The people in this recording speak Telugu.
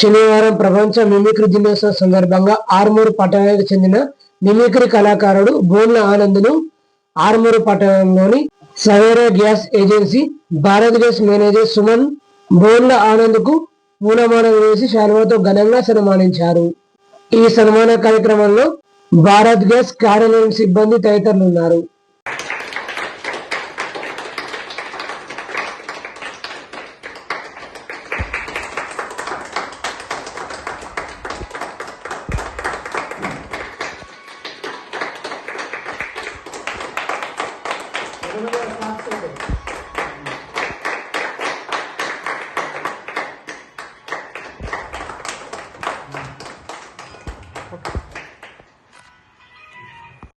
శనివారం ప్రపంచ మిమిక్రీ దినోత్సవం సందర్భంగా ఆర్మూరు పట్టణానికి చెందిన మిమిక్రీ కళాకారుడు బోన్ల ఆనంద్ను ఆర్మూరు పట్టణంలోని Savera gas agency Bharat gas manager Suman Bonla ఆనంద్కు పూలమానం వేసి శాలువతో ఘనంగా సన్మానించారు. ఈ సన్మాన కార్యక్రమంలో భారత్ గ్యాస్ కార్యాలయం సిబ్బంది తదితరులు ఉన్నారు.